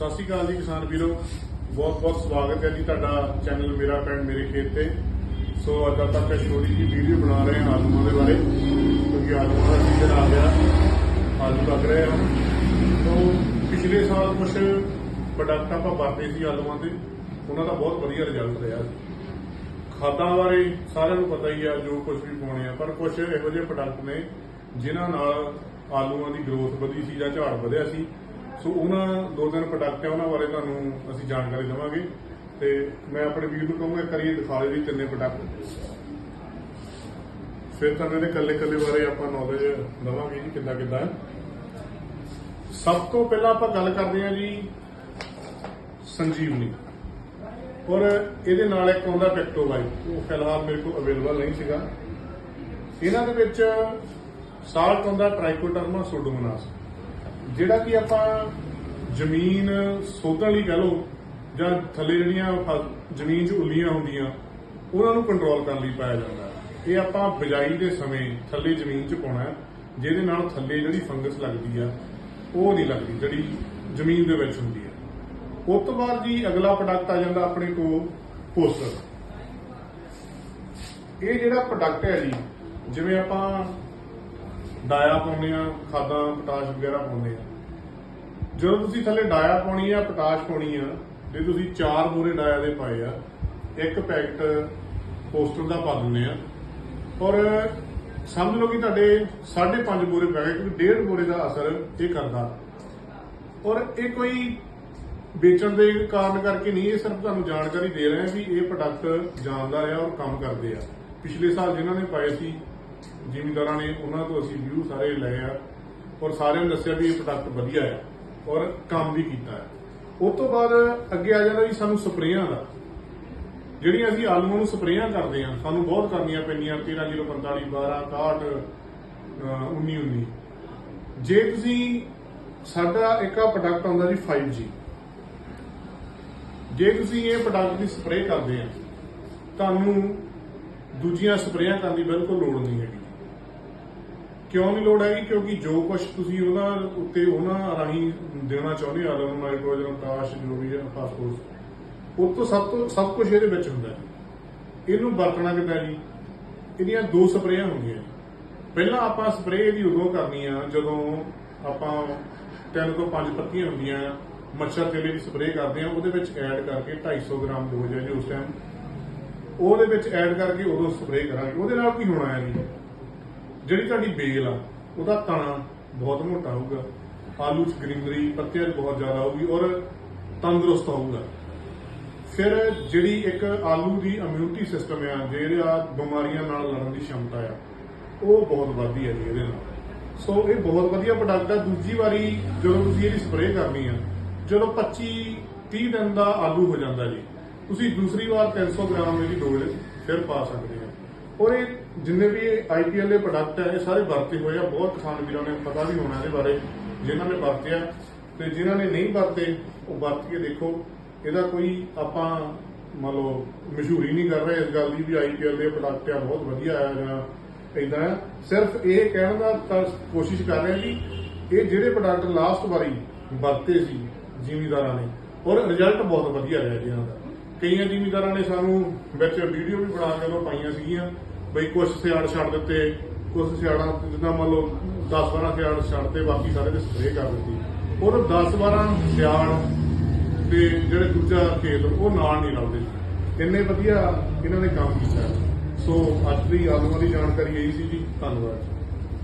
ਸਤਿ ਸ਼੍ਰੀ ਅਕਾਲ ਜੀ ਕਿਸਾਨ ਵੀਰੋ। ਬਹੁਤ ਬਹੁਤ ਸਵਾਗਤ ਹੈ ਜੀ ਤੁਹਾਡਾ ਚੈਨਲ ਮੇਰਾ ਪਿੰਡ ਮੇਰੇ ਖੇਤ ਤੇ। ਸੋ ਅੱਜ ਆਪਾਂ ਛੋਟੀ ਜਿਹੀ ਵੀਡੀਓ ਬਣਾ ਰਹੇ ਹਾਂ ਆਲੂਆਂ ਦੇ ਬਾਰੇ। ਕਿਉਂਕਿ ਆਲੂਆਂ ਦਾ ਸੀਜ਼ਨ ਆ ਗਿਆ, ਆਲੂ ਲੱਗ ਰਹੇ ਹਨ। ਸੋ ਪਿਛਲੇ ਸਾਲ ਕੁਝ ਪ੍ਰੋਡਕਟ ਆਪਾਂ ਵਰਤੇ ਸੀ ਆਲੂਆਂ ਦੇ। ਉਹਨਾਂ ਦਾ ਬਹੁਤ ਵਧੀਆ ਰਿਜ਼ਲਟ ਰਿਹਾ। ਖਾਦਾਂ ਬਾਰੇ ਸਾਰਿਆਂ ਨੂੰ ਪਤਾ ਹੀ ਆ, ਜੋ ਕੁਝ ਵੀ ਪਾਉਣੇ ਆ। ਪਰ ਕੁਝ ਇਹੋ ਜਿਹੇ ਪ੍ਰੋਡਕਟ ਨੇ, ਜਿਨ੍ਹਾਂ ਨਾਲ ਆਲੂਆਂ ਦੀ ਗਰੋਥ ਵਧੀ ਸੀ ਜਾਂ ਝਾੜ ਵਧਿਆ ਸੀ। ਸੋ ਉਹਨਾਂ ਦੋ ਤਿੰਨ ਪ੍ਰੋਡਕਟ ਆ, ਉਹਨਾਂ ਬਾਰੇ ਤੁਹਾਨੂੰ ਅਸੀਂ ਜਾਣਕਾਰੀ ਦੇਵਾਂਗੇ ਤੇ ਮੈਂ ਆਪਣੇ ਵੀਰ ਨੂੰ ਕਹੂੰਗਾ ਕਰੀਏ ਦਿਖਾ ਦੇ ਵੀ ਤਿੰਨੇ ਪ੍ਰੋਡਕਟ ਫਿਰ ਤੁਹਾਨੂੰ ਇਹਦੇ ਕੱਲੇ ਕੱਲੇ ਬਾਰੇ ਆਪਾਂ ਨੌਲੇਜ ਦਵਾਂਗੇ ਜੀ ਕਿੱਦਾਂ ਕਿੱਦਾਂ ਸਭ ਤੋਂ ਪਹਿਲਾਂ ਆਪਾਂ ਗੱਲ ਕਰਦੇ ਹਾਂ ਜੀ ਸੰਜੀਵਨੀ। ਔਰ ਇਹਦੇ ਨਾਲ ਇੱਕ ਆਉਂਦਾ ਪੈਕਟੋ ਲਾਈਫ ਉਹ ਫਿਲਹਾਲ ਮੇਰੇ ਕੋਲ ਅਵੇਲੇਬਲ ਨਹੀਂ ਸੀਗਾ। ਇਹਨਾਂ ਦੇ ਵਿੱਚ ਸਾਲਟ ਆਉਂਦਾ ਟ੍ਰਾਈਕੋਡਰਮਾ ਸੋਡੋਮੋਨਾਸ ਜਿਹੜਾ ਕਿ ਆਪਾਂ ਜ਼ਮੀਨ ਸੋਧਣ ਲਈ ਕਹ ਲਓ ਜਾਂ ਥੱਲੇ ਜਿਹੜੀਆਂ ਜ਼ਮੀਨ 'ਚ ਉੱਲੀਆਂ ਹੁੰਦੀਆਂ ਉਹਨਾਂ ਨੂੰ ਕੰਟਰੋਲ ਕਰਨ ਲਈ ਪਾਇਆ ਜਾਂਦਾ ਹੈ। ਇਹ ਆਪਾਂ ਬਿਜਾਈ ਦੇ ਸਮੇਂ ਥੱਲੇ ਜ਼ਮੀਨ 'ਚ ਪਾਉਣਾ ਹੈ, ਜਿਹਦੇ ਨਾਲ ਥੱਲੇ ਜਿਹੜੀ ਫੰਗਸ ਲੱਗਦੀ ਆ ਉਹ ਨਹੀਂ ਲੱਗਦੀ ਜਿਹੜੀ ਜ਼ਮੀਨ ਦੇ ਵਿੱਚ ਹੁੰਦੀ ਹੈ ਉਸ ਤੋਂ ਬਾਅਦ ਜੀ ਅਗਲਾ ਪ੍ਰੋਡਕਟ ਆ ਜਾਂਦਾ ਆਪਣੇ ਕੋਲ ਪੋਸਟਰ ਇਹ ਜਿਹੜਾ ਪ੍ਰੋਡਕਟ ਹੈ ਜੀ ਜਿਵੇਂ ਆਪਾਂ ਡਾਇਆ ਪਾਉਂਦੇ ਆ, ਖਾਦਾਂ, ਪੋਟਾਸ਼ ਵਗੈਰਾ ਪਾਉਂਦੇ ਆ। ਜਦੋਂ ਤੁਸੀਂ ਥੱਲੇ ਡਾਇਆ ਪਾਉਣੀ ਆ, ਪੋਟਾਸ਼ ਪਾਉਣੀ ਆ, ਜੇ ਤੁਸੀਂ ਚਾਰ ਬੋਰੇ ਡਾਇਆ ਦੇ ਪਾਏ ਆ, ਇੱਕ ਪੈਕਟ ਪੋਸਟਰ ਦਾ ਪਾ ਦਿੰਦੇ ਆ। ਔਰ ਸਮਝ ਲਓ ਕਿ ਤੁਹਾਡੇ 5.5 ਬੋਰੇ ਪੈ ਗਏ ਕਿਉਂਕਿ ਡੇਢ ਬੋਰੇ ਦਾ ਅਸਰ ਇਹ ਕਰਦਾ। ਔਰ ਇਹ ਕੋਈ ਵੇਚਣ ਦੇ ਕਾਰਨ ਕਰਕੇ ਨਹੀਂ, ਇਹ ਸਿਰਫ ਤੁਹਾਨੂੰ ਜਾਣਕਾਰੀ ਦੇ ਰਹੇ ਹਾਂ ਵੀ ਇਹ ਪ੍ਰੋਡਕਟ ਜਾਣਦਾ ਰਿਹਾ ਔਰ ਕੰਮ ਕਰਦੇ ਆ। ਪਿਛਲੇ ਸਾਲ ਜਿਨ੍ਹਾਂ ਨੇ ਪਾਏ ਸੀ ਜ਼ਿਮੀਂਦਾਰਾਂ ਨੇ ਉਹਨਾਂ ਤੋਂ ਅਸੀਂ ਵਿਊ ਸਾਰੇ ਲਏ ਆ ਔਰ ਸਾਰਿਆਂ ਨੇ ਦੱਸਿਆ ਵੀ ਇਹ ਪ੍ਰੋਡਕਟ ਵਧੀਆ ਹੈ ਔਰ ਕੰਮ ਵੀ ਕੀਤਾ ਹੈ। ਉਸ ਤੋਂ ਬਾਅਦ ਅੱਗੇ ਆ ਜਾਂਦਾ ਜੀ ਸਾਨੂੰ ਸਪਰੇਆਂ ਦਾ। ਜਿਹੜੀਆਂ ਅਸੀਂ ਆਲੂਆਂ ਨੂੰ ਸਪਰੇਆਂ ਕਰਦੇ ਆ ਸਾਨੂੰ ਬਹੁਤ ਕਰਨੀਆਂ ਪੈਂਦੀਆਂ 13045 12 61 19 19 ਜੇ ਤੁਸੀਂ ਸਾਡਾ ਇੱਕ ਆ ਪ੍ਰੋਡਕਟ ਆਉਂਦਾ ਜੀ 5G ਜੇ ਤੁਸੀਂ ਇਹ ਪ੍ਰੋਡਕਟ ਦੀ ਸਪਰੇਅ ਕਰਦੇ ਆ, ਤੁਹਾਨੂੰ ਦੂਜੀਆਂ ਸਪਰੇਆਂ ਕਰਨ ਦੀ ਬਿਲਕੁਲ ਲੋੜ ਨਹੀਂ ਹੈਗੀ। ਕਿਉਂ ਨਹੀਂ ਲੋੜ ਹੈਗੀ? ਕਿਉਂਕਿ ਜੋ ਕੁਝ ਤੁਸੀਂ ਉਹਨਾਂ ਉੱਤੇ ਉਹਨਾਂ ਰਾਹੀਂ ਦੇਣਾ ਚਾਹੁੰਦੇ ਆ ਨੂੰ ਨਾਈਟ੍ਰੋਜਨ ਕਾਸ਼ ਜੋ ਵੀ ਹੈ ਫਾਸਫੋਰਸ ਉਹ ਤੋਂ ਸਭ ਤੋਂ, ਸਭ ਕੁਝ ਇਹਦੇ ਵਿੱਚ ਹੁੰਦਾ ਹੈ। ਇਹਨੂੰ ਵਰਤਣਾ ਕਿੱਦਾਂ ਜੀ? ਇਹਦੀਆਂ ਦੋ ਸਪਰੇਆਂ ਹੁੰਦੀਆਂ ਜੀ ਪਹਿਲਾਂ ਆਪਾਂ ਸਪਰੇਅ ਇਹਦੀ ਉਦੋਂ ਕਰਨੀ ਆ, ਜਦੋਂ ਆਪਾਂ ਤਿੰਨ ਤੋਂ ਪੰਜ ਪੱਤੀਆਂ ਹੁੰਦੀਆਂ, ਮੱਛਰ ਤੇਲੇ ਦੀ ਸਪਰੇਅ ਕਰਦੇ ਆ, ਉਹਦੇ ਵਿੱਚ ਐਡ ਕਰਕੇ 250 ਗ੍ਰਾਮ ਡੋਜ਼ ਹੈ ਜੀ ਉਸ ਟਾਈਮ ਉਹਦੇ ਵਿੱਚ ਐਡ ਕਰਕੇ ਉਦੋਂ ਸਪਰੇਅ ਕਰਾਂਗੇ। ਉਹਦੇ ਨਾਲ ਕੀ ਹੋਣਾ ਹੈ ਜੀ? ਜਿਹੜੀ ਤੁਹਾਡੀ ਬੇਲ ਆ, ਉਹਦਾ ਤਣਾ ਬਹੁਤ ਮੋਟਾ ਹੋਊਗਾ। ਆਲੂ 'ਚ ਗ੍ਰੀਨਰੀ, ਪੱਤਿਆਂ ਬਹੁਤ ਜ਼ਿਆਦਾ ਹੋਊਗੀ ਔਰ ਤੰਦਰੁਸਤ ਹੋਊਗਾ। ਫਿਰ ਜਿਹੜੀ ਇੱਕ ਆਲੂ ਦੀ ਇਮਿਊਨਿਟੀ ਸਿਸਟਮ ਆ, ਜਿਹੜਾ ਬਿਮਾਰੀਆਂ ਨਾਲ ਲੜਨ ਦੀ ਸ਼ਮਤਾ ਆ, ਉਹ ਬਹੁਤ ਵੱਧਦੀ ਹੈ ਜੀ ਇਹਦੇ ਨਾਲ। ਸੋ ਇਹ ਬਹੁਤ ਵਧੀਆ ਪ੍ਰੋਡਕਟ ਆ। ਦੂਜੀ ਵਾਰੀ ਜਦੋਂ ਤੁਸੀਂ ਇਹਦੀ ਸਪਰੇਅ ਕਰਨੀ ਆ, ਜਦੋਂ 25 30 ਦਿਨ ਦਾ ਆਲੂ ਹੋ ਜਾਂਦਾ ਜੀ, ਤੁਸੀਂ ਦੂਸਰੀ ਵਾਰ 300 ਗ੍ਰਾਮ ਇਹਦੀ ਡੋਜ਼ ਫਿਰ ਪਾ ਸਕਦੇ ਆ। ਔਰ ਇਹ ਜਿੰਨੇ ਵੀ ਆਈਪੀਐਲ ਦੇ ਪ੍ਰੋਡਕਟ ਆ, ਇਹ ਸਾਰੇ ਵਰਤੇ ਹੋਏ ਆ। ਬਹੁਤ ਕਿਸਾਨ ਵੀਰਾਂ ਨੇ ਪਤਾ ਵੀ ਹੋਣਾ ਇਹਦੇ ਬਾਰੇ, ਜਿਨ੍ਹਾਂ ਨੇ ਵਰਤਿਆ। ਤੇ ਜਿਨ੍ਹਾਂ ਨੇ ਨਹੀਂ ਵਰਤੇ, ਉਹ ਵਰਤ ਕੇ ਦੇਖੋ, ਇਹਦਾ ਕੋਈ ਆਪਾਂ ਮੰਨ ਲਓ, ਮਸ਼ਹੂਰੀ ਨਹੀਂ ਕਰ ਰਹੇ ਇਸ ਗੱਲ ਦੀ ਵੀ ਆਈਪੀਐਲ ਦੇ ਪ੍ਰੋਡਕਟ ਆ, ਬਹੁਤ ਵਧੀਆ ਆ ਜਾਂ ਇਦਾਂ ਸਿਰਫ ਇਹ ਕਹਿਣ ਦਾ ਤਾਂ ਕੋਸ਼ਿਸ਼ ਕਰ ਰਹੇ ਆ ਜੀ, ਇਹ ਜਿਹੜੇ ਪ੍ਰੋਡਕਟ ਲਾਸਟ ਵਾਰੀ ਵਰਤੇ ਸੀ ਜ਼ਿਮੀਦਾਰਾਂ ਨੇ, ਔਰ ਰਿਜ਼ਲਟ ਬਹੁਤ ਵਧੀਆ ਰਿਹਾ ਜੀ ਇਹਨਾਂ ਦਾ। ਕਈਆਂ ਜ਼ਿਮੀਦਾਰਾਂ ਨੇ ਸਾਨੂੰ ਵਿੱਚ ਵੀਡੀਓ ਵੀ ਬਣਾ ਕੇ ਉਹ ਪਾਈਆਂ ਸੀਗੀਆਂ। ਬਈ ਕੁਝ ਸਿਆੜ ਛੱਡ ਦਿੱਤੇ ਕੁਝ ਸਿਆੜਾਂ ਜਿੱਦਾਂ ਮੰਨ ਲਓ 10 12 ਸਿਆੜ ਛੱਡ ਤੇ ਬਾਕੀ ਸਾਰੇ ਦੇ ਸਪਰੇਅ ਕਰ ਦਿੱਤੀ। ਔਰ 10 12 ਸਿਆੜ ਤੇ ਜਿਹੜੇ ਦੂਜਾ ਖੇਤ ਉਹ ਨਾਲ ਨਹੀਂ ਰਲਦੇ। ਇੰਨੇ ਵਧੀਆ ਇਹਨਾਂ ਨੇ ਕੰਮ ਕੀਤਾ। ਸੋ ਅੱਜ ਦੀ ਆਲੂਆਂ ਦੀ ਜਾਣਕਾਰੀ ਇਹੀ ਸੀ ਜੀ। ਧੰਨਵਾਦ।